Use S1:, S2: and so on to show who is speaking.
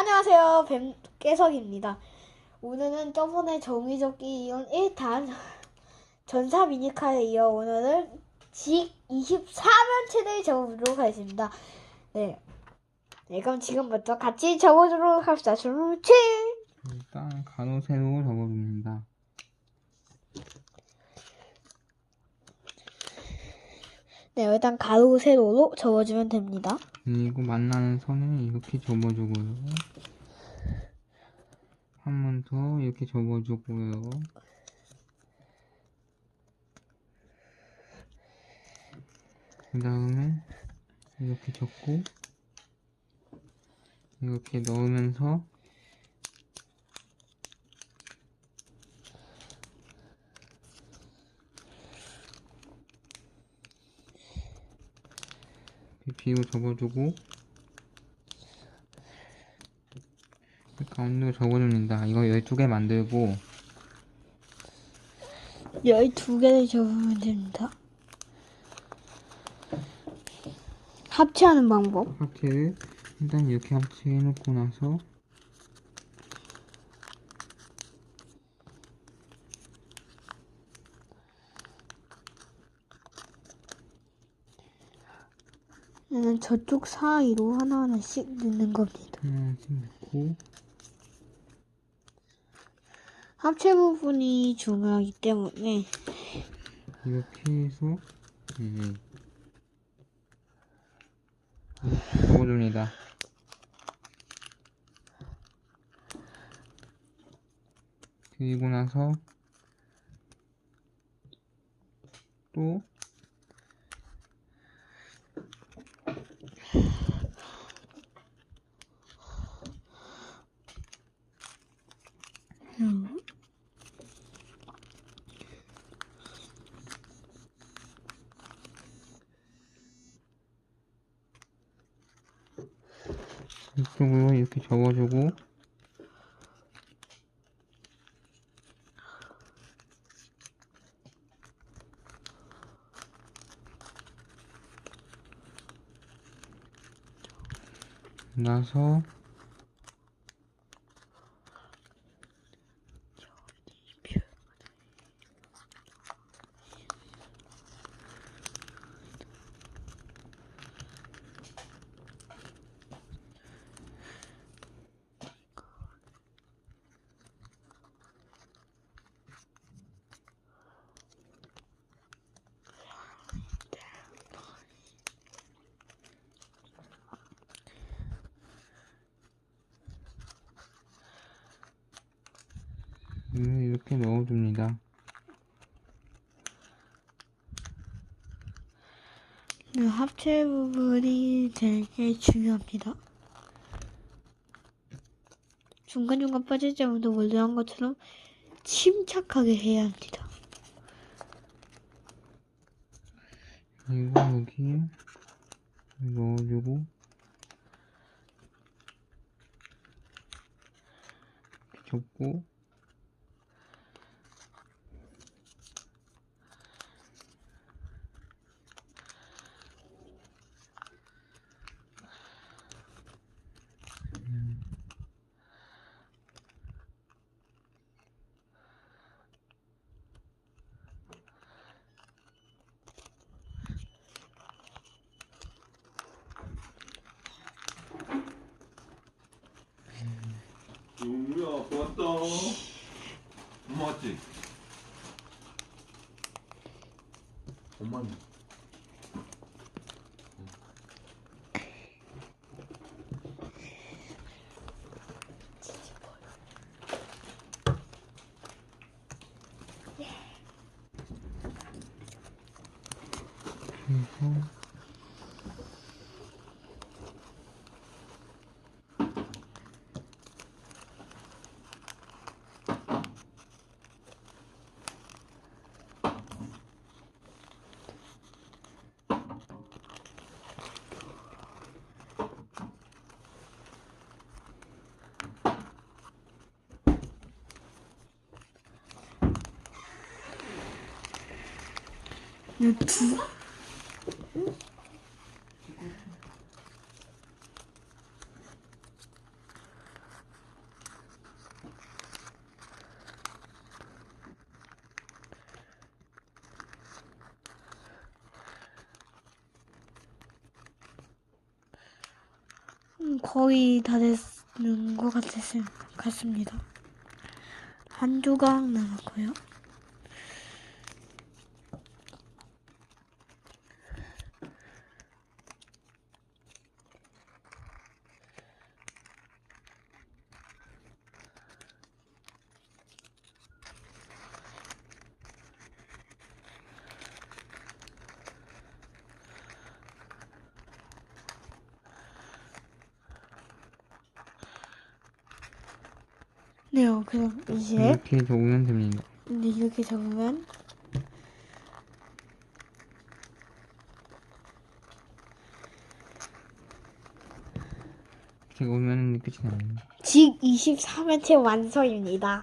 S1: 안녕하세요. 뱀 깨석입니다. 오늘은 저번에 정의적기 이온 1탄 전사 미니카에 이어 오늘은 직 24면체를 적어보도록 하겠습니다. 네. 네, 그럼 지금부터 같이 적어보도록 합시다. 출치!
S2: 일단 가로 세로 적어줍니다.
S1: 네, 일단 가로 세로로 적어주면 됩니다.
S2: 그리고 만나는 선을 이렇게 접어주고요. 한 번 더 이렇게 접어주고요. 그 다음에 이렇게 접고 이렇게 넣으면서 비로 접어주고 가운데로 접어줍니다. 이거 12개 만들고
S1: 12개를 적으면 됩니다. 합체하는 방법.
S2: 합체를 일단 이렇게 합체해놓고 나서
S1: 얘는 저쪽 사이로 하나하나씩 넣는 겁니다.
S2: 하나씩 넣고
S1: 합체 부분이 중요하기 때문에
S2: 이렇게 해서 음, 이렇게 접어줍니다. 그리고 나서 또 이쪽으로 이렇게 접어주고. 나서 이렇게 넣어줍니다.
S1: 네, 합체 부분이 되게 중요합니다. 중간중간 빠질 때마다 원래 한 것처럼 침착하게 해야 합니다.
S2: 그리고 여기에 넣어주고 접고
S3: 용우야 왔다 엄마 왔지? 엄마는?
S1: 유튜브? 거의 다 됐는 것 같습니다. 한 조각 남았고요. 네, 어, 그럼 이제
S2: 이렇게 적으면 됩니다.
S1: 네, 이렇게 적으면
S2: 이렇게 오면 끝이 납니다.
S1: 직 23회체 완성입니다.